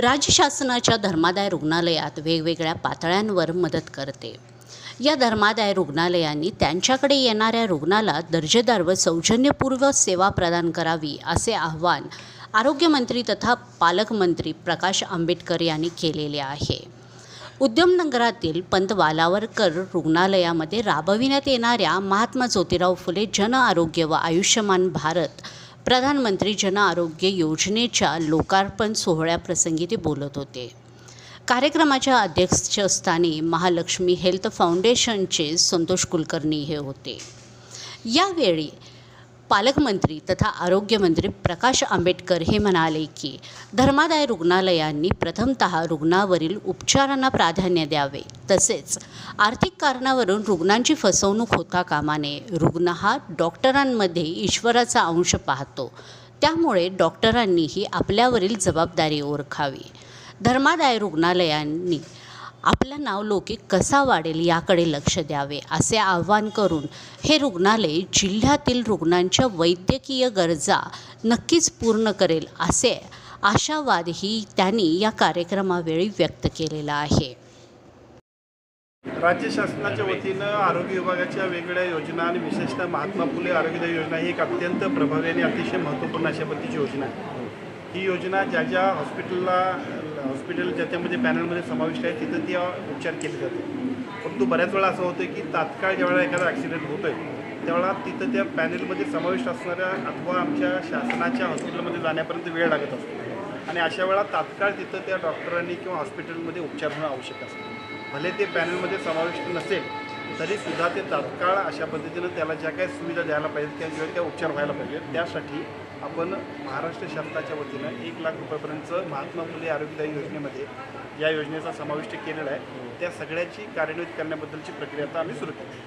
राज्य शासनाच्या धर्मादाय रुग्णालयात वेगवेगळ्या पातळ्यांवर मदत करते. या धर्मादाय रुग्णालयांनी त्यांच्याकडे येणाऱ्या रुग्णाला दर्जेदार व सौजन्यपूर्व सेवा प्रदान करावी असे आवाहन आरोग्यमंत्री तथा पालकमंत्री प्रकाश आंबेडकर यांनी केलेले आहे. उद्यमनगरातील पंत वालावरकर रुग्णालयामध्ये राबविण्यात येणाऱ्या महात्मा ज्योतिराव फुले जन आरोग्य व आयुष्यमान भारत प्रधानमंत्री जन आरोग्य योजनेच्या लोकार्पण सोहळ्याप्रसंगी ते बोलत होते. कार्यक्रमाच्या अध्यक्षस्थानी महालक्ष्मी हेल्थ फाउंडेशनचे संतोष कुलकर्णी हे होते. यावेळी पालकमंत्री तथा आरोग्यमंत्री प्रकाश आंबेडकर हे म्हणाले की धर्मादाय रुग्णालयांनी प्रथमत रुग्णावरील उपचारांना प्राधान्य द्यावे. तसेच आर्थिक कारणावरून रुग्णांची फसवणूक होता कामा नये रुग्ण हा डॉक्टरांमध्ये ईश्वराचा अंश पाहतो. त्यामुळे डॉक्टरांनीही आपल्यावरील जबाबदारी ओळखावी. धर्मादाय रुग्णालयांनी आपला नावलौकिक कसा वाढेल याकडे लक्ष द्यावे असे आवाहन करून हे रुग्णालय जिल्ह्यातील रुग्णांच्या वैद्यकीय गरजा नक्कीच पूर्ण करेल असे आशावादही त्यांनी या कार्यक्रमावेळी व्यक्त केलेला आहे. राज्य शासनाच्या वतीनं आरोग्य विभागाच्या वेगवेगळ्या योजना आणि विशेषतः महात्मा फुले आरोग्यदायी योजना ही एक अत्यंत प्रभावी आणि अतिशय महत्त्वपूर्ण अशा पद्धतीची योजना आहे. ही योजना ज्या ज्या हॉस्पिटलला हॉस्पिटल ज्याच्यामध्ये पॅनलमध्ये समाविष्ट आहे तिथं ती उपचार केले जाते. परंतु बऱ्याच वेळा असं होतं की तात्काळ ज्यावेळेला एखादा ॲक्सिडेंट होतो आहे त्यावेळा तिथं त्या पॅनलमध्ये समाविष्ट असणाऱ्या अथवा आमच्या शासनाच्या हॉस्पिटलमध्ये जाण्यापर्यंत वेळ लागत असतो. आणि अशा वेळा तात्काळ तिथं त्या डॉक्टरांनी किंवा हॉस्पिटलमध्ये उपचार होणं आवश्यक असतं. भले ते पॅनलमध्ये समाविष्ट नसेल तरीसुद्धा ते तात्काळ अशा पद्धतीनं त्याला ज्या काही सुविधा द्यायला पाहिजेत किंवा ज्या त्या उपचार व्हायला पाहिजेत त्यासाठी आपण महाराष्ट्र शासनाच्या वतीनं एक लाख रुपयापर्यंतचं महात्मा फुले आरोग्यदायी योजनेमध्ये या योजनेचा समाविष्ट केलेला आहे. त्या सगळ्याची कार्यान्वित करण्याबद्दलची प्रक्रिया आता आम्ही सुरू केली.